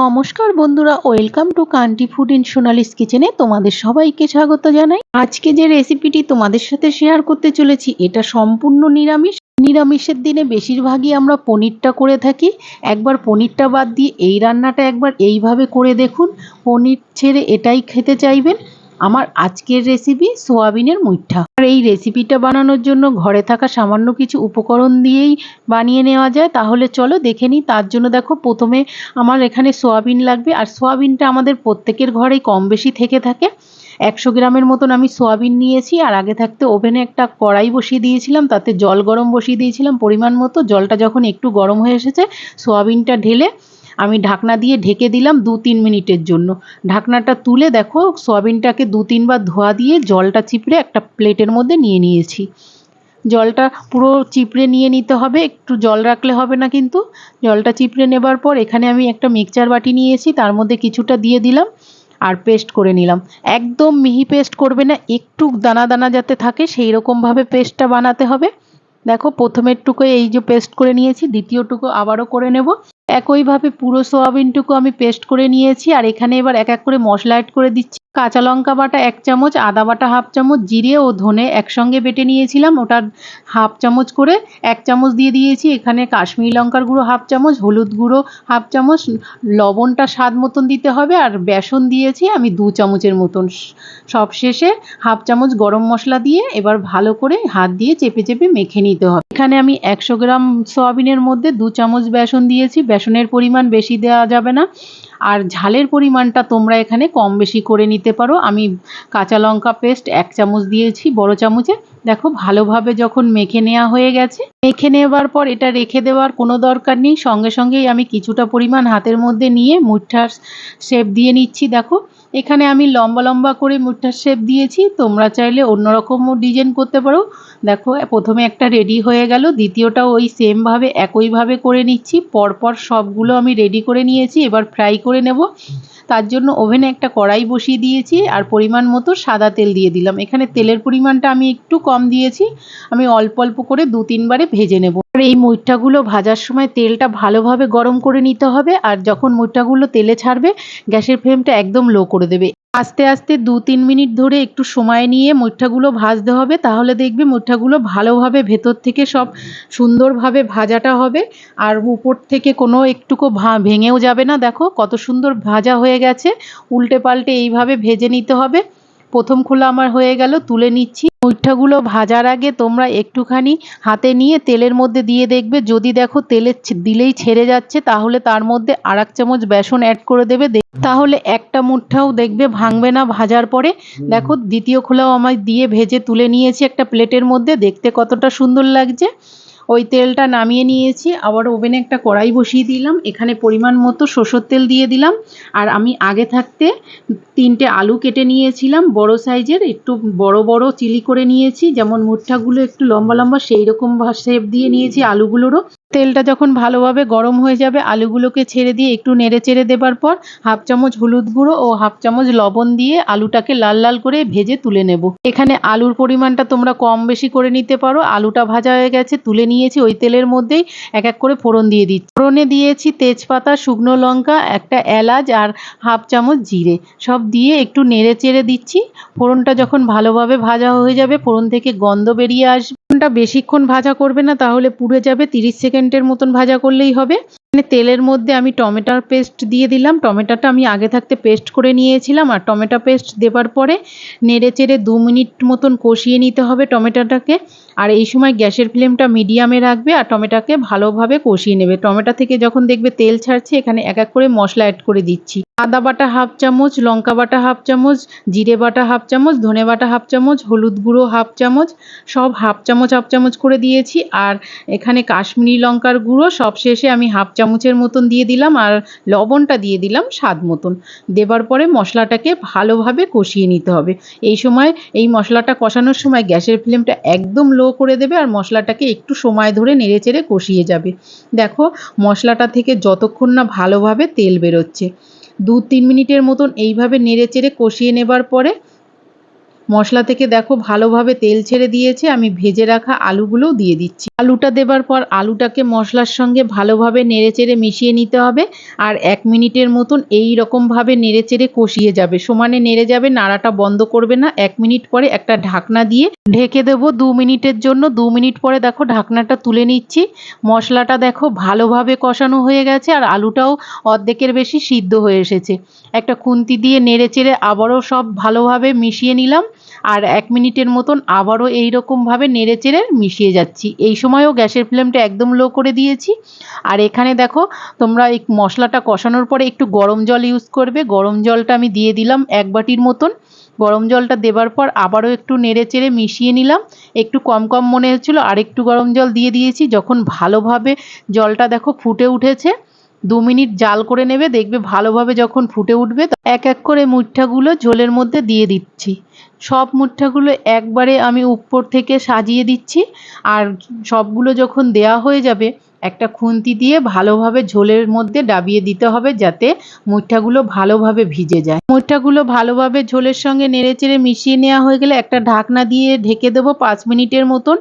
নমস্কার বন্ধুরা, welcome to country food in Sonali's কিচেনে তোমাদের সবাইকে স্বাগত জানাই। আজকে যে রেসিপিটি তোমাদের সাথে শেয়ার করতে চলেছি, এটা সম্পূর্ণ নিরামিষ। নিরামিষের দিনে বেশিরভাগই আমরা পনিরটা করে থাকি। একবার পনিরটা বাদ দিয়ে এই রান্নাটা একবার এইভাবে করে দেখুন। পনির ছেড়ে এটাই খেতে চাইবেন। আমার আজকের রেসিপি সোয়াবিনের মুইঠা। আর এই রেসিপিটা বানানোর জন্য ঘরে থাকা সামান্য কিছু উপকরণ দিয়েই বানিয়ে নেওয়া যায়। তাহলে চলো দেখে নিই, তার জন্য দেখো প্রথমে আমার এখানে সোয়াবিন লাগবে। আর সোয়াবিনটা আমাদের প্রত্যেকের ঘরেই কম বেশি থেকে থাকে। একশো গ্রামের মতন আমি সোয়াবিন নিয়েছি। আর আগে থাকতে ওভেনে একটা কড়াই বসিয়ে দিয়েছিলাম, তাতে জল গরম বসিয়ে দিয়েছিলাম পরিমাণ মতো। জলটা যখন একটু গরম হয়ে এসেছে, সোয়াবিনটা ঢেলে আমি ঢাকনা দিয়ে ঢেকে দিলাম দু তিন মিনিটের জন্য। ঢাকনাটা তুলে দেখো, সয়াবিনটাকে দু তিনবার ধোয়া দিয়ে জলটা চিপড়ে একটা প্লেটের মধ্যে নিয়ে নিয়েছি। জলটা পুরো চিপড়ে নিয়ে নিতে হবে, একটু জল রাখলে হবে না কিন্তু। জলটা চিপড়ে নেবার পর এখানে আমি একটা মিক্সচার বাটি নিয়েছি, তার মধ্যে কিছুটা দিয়ে দিলাম আর পেস্ট করে নিলাম। একদম মিহি পেস্ট করবে না, একটু দানা দানা যাতে থাকে সেই রকমভাবে পেস্টটা বানাতে হবে। দেখো প্রথমের টুকু এই যে পেস্ট করে নিয়েছি দ্বিতীয় টুকু আবারও করে নেব। একইভাবে পুরো সোয়াবিনটুকু আমি পেস্ট করে নিয়েছি, আর এখানে এবার এক এক করে মশলা অ্যাড করে দিচ্ছি। কাঁচা লঙ্কা বাটা এক চামচ, আদা বাটা হাফ চামচ, জিরে ও ধনে একসঙ্গে বেটে নিয়েছিলাম ওটা হাফ চামচ করে এক চামচ দিয়ে দিয়েছি। এখানে কাশ্মীরি লঙ্কার গুঁড়ো হাফ চামচ, হলুদ গুঁড়ো হাফ চামচ, লবণটা স্বাদ মতন দিতে হবে, আর বেসন দিয়েছি আমি দু চামচের মতন। সব শেষে হাফ চামচ গরম মশলা দিয়ে এবার ভালো করে হাত দিয়ে চেপে চেপে মেখে নিতে হবে। এখানে আমি একশো গ্রাম সয়াবিনের মধ্যে দু চামচ বেসন দিয়েছি। বেসনের পরিমাণ বেশি দেওয়া যাবে না। আর ঝালের পরিমাণটা তোমরা এখানে কম বেশি করে নিতে পারো। আমি কাঁচা লঙ্কা পেস্ট এক চামচ দিয়েছি, বড় চামচে দেখো, ভালোভাবে যখন মেখে নেওয়া হয়ে গেছে, মেখে নেওয়ার পর এটা রেখে দেওয়ার কোনো দরকার নেই। সঙ্গে সঙ্গেই আমি কিছুটা পরিমাণ হাতের মধ্যে নিয়ে মুঠার শেপ দিয়ে নিচ্ছি, দেখো। এখানে আমি লম্বা লম্বা করে মুঠার শেপ দিয়েছি। তোমরা চাইলে অন্যরকমও ডিজাইন করতে পারো। দেখো, প্রথমে একটা রেডি হয়ে গেল, দ্বিতীয়টাও ওই সেমভাবে, একইভাবে করে নিচ্ছি। পরপর সবগুলো আমি রেডি করে নিয়েছি, এবার ফ্রাই করে নেব। তার জন্য ওভেনে একটা কড়াই বসিয়ে দিয়েছি আর পরিমাণ মতো সাদা তেল দিয়ে দিলাম। এখানে তেলের পরিমাণটা আমি একটু কম দিয়েছি। আমি অল্প অল্প করে দু তিনবারে ভেজে নেব। আর এই মুইঠাগুলো ভাজার সময় তেলটা ভালোভাবে গরম করে নিতে হবে। আর যখন মুইঠাগুলো তেলে ছাড়বে, গ্যাসের ফ্লেমটা একদম লো করে দেবে। আস্তে আস্তে দু তিন মিনিট ধরে একটু সময় নিয়ে মুঠাগুলো ভাজতে হবে, তাহলে দেখবে মুঠাগুলো ভালোভাবে ভেতর থেকে সব সুন্দরভাবে ভাজাটা হবে। আর উপর থেকে কোনো একটুকু ভেঙেও যাবে না। দেখো কত সুন্দর ভাজা হয়ে গেছে। উল্টে পাল্টে এইভাবে ভেজে নিতে হবে। প্রথম খোলা আমার হয়ে গেল তুলে নিচ্ছি। মুইঠাগুলো ভাজার আগে তোমরা একটুখানি হাতে নিয়ে তেলের মধ্যে দিয়ে দেখবে। যদি দেখো তেলে দিলেই ছেড়ে যাচ্ছে তাহলে তার মধ্যে আর এক চামচ বেসন অ্যাড করে দেবে। তাহলে একটা মুঠাও দেখবে ভাঙবে না ভাজার পরে। দেখো দ্বিতীয় খোলাও আমার দিয়ে ভেজে তুলে নিয়েছি একটা প্লেটের মধ্যে। দেখতে কতটা সুন্দর লাগছে। ওই তেলটা নামিয়ে নিয়েছি, আবার ওভেনে একটা কড়াই বসিয়ে দিলাম, এখানে পরিমাণ মতো সর্ষের তেল দিয়ে দিলাম, আর আমি আগে থাকতে তিনটে আলু কেটে নিয়েছিলাম, বড় সাইজের, একটু বড় বড় চিলি করে নিয়েছি, যেমন মুঠাগুলো একটু লম্বা লম্বা, সেই রকম শেপ দিয়ে নিয়েছি আলুগুলোরও। তেলটা যখন ভালোভাবে গরম হয়ে যাবে, আলুগুলোকে ছেড়ে দিয়ে একটু নেড়ে চেড়ে দেবার পর হাফ চামচ হলুদ গুঁড়ো ও হাফ চামচ লবণ দিয়ে আলুটাকে লাল লাল করে ভেজে তুলে নেব। এখানে আলুর পরিমাণটা তোমরা কম বেশি করে নিতে পারো। আলুটা ভাজা হয়ে গেছে, তুলে নিয়েছি ওই তেলের মধ্যেই এক এক করে ফোড়ন দিয়ে দিচ্ছি। ফোড়নে দিয়েছি তেজপাতা, শুকনো লঙ্কা, একটা এলাচ আর হাফ চামচ জিরে। সব দিয়ে একটু নেড়ে চেড়ে দিচ্ছি। ফোড়নটা যখন ভালোভাবে ভাজা হয়ে যাবে, ফোড়ন থেকে গন্ধ বেরিয়ে আসবে। ফোড়নটা বেশিক্ষণ ভাজা করবে না, তাহলে পুড়ে যাবে তিরিশ সেকেন্ডের মতন ভাজা করলেই হবে। মানে তেলের মধ্যে আমি টমেটার পেস্ট দিয়ে দিলাম। টমেটোটা আমি আগে থাকতে পেস্ট করে নিয়েছিলাম আর টমেটো পেস্ট দেবার পরে নেড়ে চেড়ে দু মিনিট মতন কষিয়ে নিতে হবে টমেটোটাকে। আর এই সময় গ্যাসের ফ্লেমটা মিডিয়ামে রাখবে আর টমেটোকে ভালোভাবে কষিয়ে নেবে। টমেটো থেকে যখন দেখবে তেল ছাড়ছে, এখানে এক এক করে মশলা অ্যাড করে দিচ্ছি। আদা বাটা হাফ চামচ, লঙ্কা বাটা হাফ চামচ, জিরে বাটা হাফ চামচ, ধনে বাটা হাফ চামচ, হলুদ গুঁড়ো হাফ চামচ, সব হাফ চামচ হাফ চামচ করে দিয়েছি। আর এখানে কাশ্মীরি লঙ্কার গুঁড়ো সব শেষে আমি হাফ চামচের মতন দিয়ে দিলাম আর লবণটা দিয়ে দিলাম স্বাদ মতন। দেবার পরে মশলাটাকে ভালোভাবে কষিয়ে নিতে হবে। এই সময়, এই মশলাটা কষানোর সময় গ্যাসের ফ্লেমটা একদম লো করে দেবে আর মশলাটাকে একটু সময় ধরে নেড়েচেড়ে কষিয়ে যাবে। দেখো, মশলাটা থেকে যতক্ষণ না ভালোভাবে তেল বেরোচ্ছে। দু তিন মিনিটের মতন এইভাবে নেড়েচেড়ে কষিয়ে নেবার পরে মশলা থেকে দেখো ভালোভাবে তেল ছেড়ে দিয়েছে, আমি ভেজে রাখা আলুগুলোও দিয়ে দিচ্ছি। আলুটা দেবার পর আলুটাকে মশলার সঙ্গে ভালোভাবে নেড়েচেড়ে মিশিয়ে নিতে হবে আর এক মিনিটের মতন এই রকমভাবে নেড়েচেড়ে কষিয়ে যাবে। সমানে নেড়ে যাবে, নাড়াটা বন্ধ করবে না। এক মিনিট পরে একটা ঢাকনা দিয়ে ঢেকে দেবো দু মিনিটের জন্য। দু মিনিট পরে দেখো ঢাকনাটা তুলে নিচ্ছি। মশলাটা দেখো ভালোভাবে কষানো হয়ে গেছে আর আলুটাও অর্ধেকের বেশি সিদ্ধ হয়ে এসেছে। একটা খুন্তি দিয়ে নেড়ে চেড়ে আবারও সব ভালোভাবে মিশিয়ে নিলাম। আর এক মিনিটের মতন আবারও এইরকমভাবে নেড়ে চেড়ে মিশিয়ে যাচ্ছি। এই সময়ও গ্যাসের ফ্লেমটা একদম লো করে দিয়েছি। আর এখানে দেখো, তোমরা এই মশলাটা কষানোর পরে একটু গরম জল ইউজ করবে। গরম জলটা আমি দিয়ে দিলাম এক বাটির মতন। গরম জলটা দেবার পর আবারও একটু নেড়ে চেড়ে মিশিয়ে নিলাম। একটু কম কম মনে হচ্ছিল আর একটু গরম জল দিয়ে দিয়েছি। যখন ভালোভাবে জলটা দেখো ফুটে উঠেছে দু মিনিট জাল করে নেবে, দেখবে ভালোভাবে যখন ফুটে উঠবে এক এক করে মুঠাগুলো ঝোলের মধ্যে দিয়ে দিচ্ছি। সব মুঠাগুলো একবারে আমি উপর থেকে সাজিয়ে দিচ্ছি, আর সবগুলো যখন দেয়া হয়ে যাবে একটা খুন্তি দিয়ে ভালোভাবে ঝোলের মধ্যে ডাবিয়ে দিতে হবে যাতে মুঠাগুলো ভালোভাবে ভিজে যায়। মুঠাগুলো ভালোভাবে ঝোলের সঙ্গে নেড়েচেড়ে মিশিয়ে নেওয়া হয়ে গেলে একটা ঢাকনা দিয়ে ঢেকে দেবো পাঁচ মিনিটের মতন।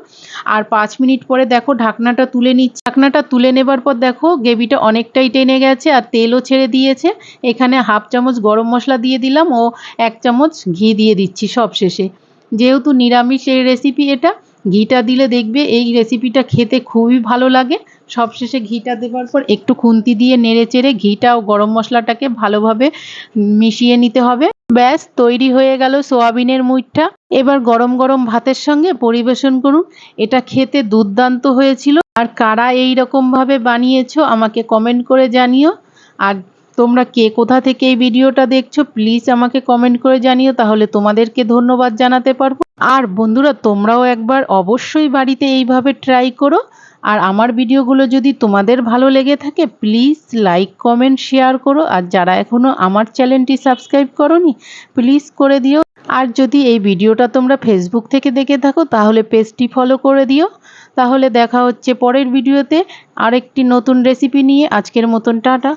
আর পাঁচ মিনিট পরে দেখো ঢাকনাটা তুলে নিচ্ছি। ঢাকনাটা তুলে নেবার পর দেখো গ্রেভিটা অনেকটাই টেনে গেছে আর তেলও ছেড়ে দিয়েছে। এখানে হাফ চামচ গরম মশলা দিয়ে দিলাম ও এক চামচ ঘি দিয়ে দিচ্ছি সব শেষে যেহেতু নিরামিষ এই রেসিপি এটা ঘিটা দিলে দেখবে এই রেসিপিটা খেতে খুবই ভালো লাগে। সবশেষে ঘিটা দেওয়ার পর একটু খুন্তি দিয়ে নেড়ে চেড়ে ঘিটা ও গরম মশলাটাকে ভালোভাবে মিশিয়ে নিতে হবে। ব্যাস, তৈরি হয়ে গেল সোয়াবিনের মুইঠা এবার গরম গরম ভাতের সঙ্গে পরিবেশন করুন। এটা খেতে দুর্দান্ত হয়েছিল। আর কারা এই রকমভাবে বানিয়েছো আমাকে কমেন্ট করে জানিও। আর তোমরা কে কোথা থেকে এই ভিডিওটা দেখছ প্লিজ আমাকে কমেন্ট করে জানিও। তাহলে তোমাদেরকে ধন্যবাদ জানাতে পারব। আর বন্ধুরা, তোমরাও একবার অবশ্যই বাড়িতে এইভাবে ট্রাই করো। আর আমার ভিডিওগুলো যদি তোমাদের ভালো লেগে থাকে প্লিজ লাইক কমেন্ট শেয়ার করো। আর যারা এখনও আমার চ্যানেলটি সাবস্ক্রাইব করনি প্লিজ করে দিও। আর যদি এই ভিডিওটা তোমরা ফেসবুক থেকে দেখে থাকো, তাহলে পেজটি ফলো করে দিও। তাহলে দেখা হচ্ছে পরের ভিডিওতে। আরেকটি নতুন রেসিপি নিয়ে। আজকের মতন, টাটা।